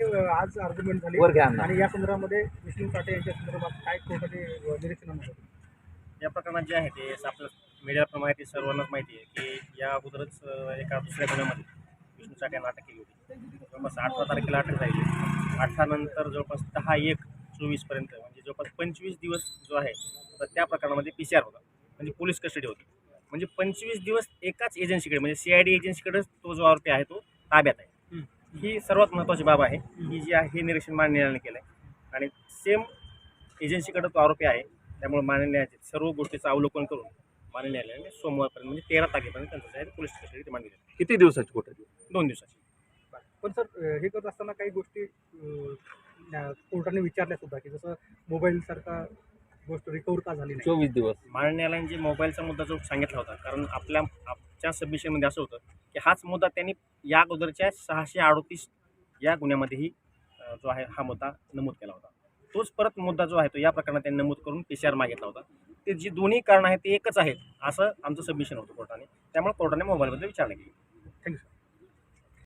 आज आर्ग्युमेंट झाली. वर घ्या. आणि या संदर्भामध्ये विष्णू साठे यांच्या संदर्भात काय कोर्टाने निरीक्षण या प्रकरणात जे आहे ते आपलं मीडियाप्रमाणे माहिती सर्वांनाच माहिती आहे की या अगोदरच अं, एका दुसऱ्या गुन्ह्यामध्ये विष्णू साठे यांना अटक केली होती. जवळपास अठरा तारखेला अटक झाली अठरा नंतर जवळपास दहा एक चोवीसपर्यंत म्हणजे जवळपास पंचवीस दिवस जो आहे तर त्या प्रकरणामध्ये पी सी आर होता. म्हणजे पोलीस कस्टडी होती. म्हणजे पंचवीस दिवस एकाच एजन्सीकडे म्हणजे सी आय डी एजन्सीकडेच तो जो आरोपी आहे तो ताब्यात आहे. ही सर्वात महत्त्वाची बाब आहे. ही जी आहे हे निरीक्षण मान्य न्यायालयाने केलं आहे आणि सेम एजन्सीकडे तो आरोपी आहे. त्यामुळे मान्य न्यायालयाचे सर्व गोष्टीचं अवलोकन करून मान्य न्यायालयाने सोमवारपर्यंत म्हणजे तेरा तारखेपर्यंत त्यांचं पोलीस कस्टडी रिमांड दिली किती दिवसाची कोठडी दोन दिवसाची. पण सर हे करत असताना काही गोष्टी कोर्टाने विचारल्या सुद्धा की जसं मोबाईल सारखा गोष्ट रिकवर का झाली नाही? चोवीस दिवस. मान्य न्यायालयाने जे मोबाईलचा मुद्दा जो सांगितला होता कारण आपल्या आमच्या सबमिशनमध्ये असं होतं की हाच मुद्दा त्यांनी या अगोदरच्या सहाशे अडोतीस या गुन्ह्यामध्येही जो आहे हा मुद्दा नमूद केला होता. तोच परत मुद्दा जो आहे तो या प्रकरणात त्यांनी नमूद करून पी सी आर मागितला होता. ते जी दोन्ही कारण आहेत ते एकच आहेत असं आमचं सबमिशन होतं कोर्टाने. त्यामुळे कोर्टाने मोबाईलबद्दल विचारणा केली.